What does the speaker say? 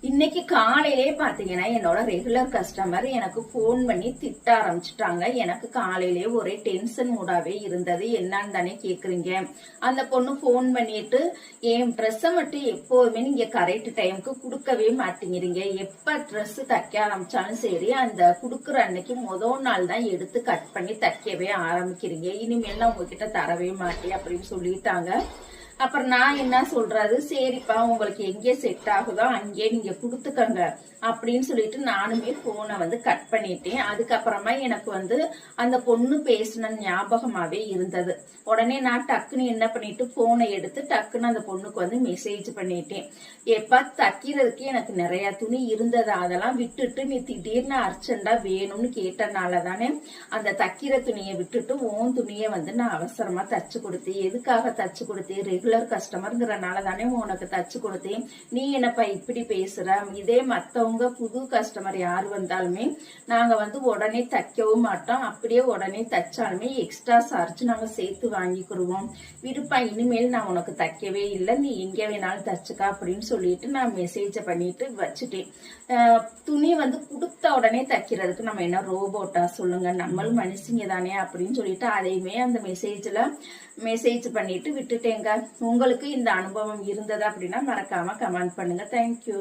இன்னைக்கு காலையிலே பாத்தீங்கன்னா என்னோட ரெகுலர் கஸ்டமர் எனக்கு போன் பண்ணி திட்ட ஆரம்பிச்சிட்டாங்க. எனக்கு காலையிலே ஒரே டென்ஷன் மூடாவே இருந்தது. என்னன்னு தானே கேக்குறீங்க? அந்த பொண்ணு போன் பண்ணிட்டு என் ட்ரெஸ்ஸை மட்டும் எப்போதுமே நீங்க கரெக்ட் டைமுக்கு கொடுக்கவே மாட்டேங்கிறீங்க. எப்ப ட்ரெஸ் தைக்க ஆரம்பிச்சாலும் சரி அந்த குடுக்குற அன்னைக்கு முதல் நாள் தான் எடுத்து கட் பண்ணி தைக்கவே ஆரம்பிக்கிறீங்க. இனிமேல் நான் உங்ககிட்ட தரவே மாட்டேன் அப்படின்னு சொல்லிட்டாங்க. அப்புறம் நான் என்ன சொல்றது சரிப்பா உங்களுக்கு எங்கே செட் ஆகுதோ அங்கேயே நீங்க கொடுத்துக்கங்க அப்படின்னு சொல்லிட்டு நானுமே போனை வந்து கட் பண்ணிட்டேன். அதுக்கப்புறமா எனக்கு வந்து அந்த பொண்ணு பேசின ஞாபகமாவே இருந்தது. உடனே நான் டக்குன்னு என்ன பண்ணிட்டு போனை எடுத்து டக்குன்னு அந்த பொண்ணுக்கு வந்து மெசேஜ் பண்ணிட்டேன். எப்ப தைக்கிறதுக்கு எனக்கு நிறைய துணி இருந்தது. அதெல்லாம் விட்டுட்டு நீ திடீர்னு அர்ச்சண்டா வேணும்னு கேட்டனால தானே அந்த தைக்கிற துணியை விட்டுட்டு ஓன் துணியை வந்து நான் அவசரமா தச்சு கொடுத்தேன். எதுக்காக தச்சு கொடுத்தேன்? ரெகுலர் கஸ்டமர்ங்கிறனால தானே உனக்கு தச்சு கொடுத்தேன். நீ என்னப்பா இப்படி பேசுற? இதே மத்தவங்க புது கஸ்டமர் யார் வந்தாலுமே நாங்க வந்து உடனே தைக்கவும் மாட்டோம். அப்படியே உடனே தைச்சாலுமே எக்ஸ்ட்ரா சார்ஜ் நாங்க சேர்த்து வாங்கிக்கிடுவோம் விருப்பா இனிமேல் நான் உனக்கு தைக்கவே இல்லை. நீ எங்க வேணாலும் தச்சுக்கா அப்படின்னு சொல்லிட்டு நான் மெசேஜை பண்ணிட்டு வச்சுட்டேன். துணி வந்து கொடுத்த உடனே தைக்கிறதுக்கு நம்ம என்ன ரோபோட்டா சொல்லுங்க? நம்மளும் மனுஷங்க தானே அப்படின்னு சொல்லிட்டு அதையுமே அந்த மெசேஜ்ல மெசேஜ் பண்ணிட்டு விட்டுட்டேங்க. உங்களுக்கு இந்த அனுபவம் இருந்தது அப்படின்னா மறக்காம கமெண்ட் பண்ணுங்க. தேங்க்யூ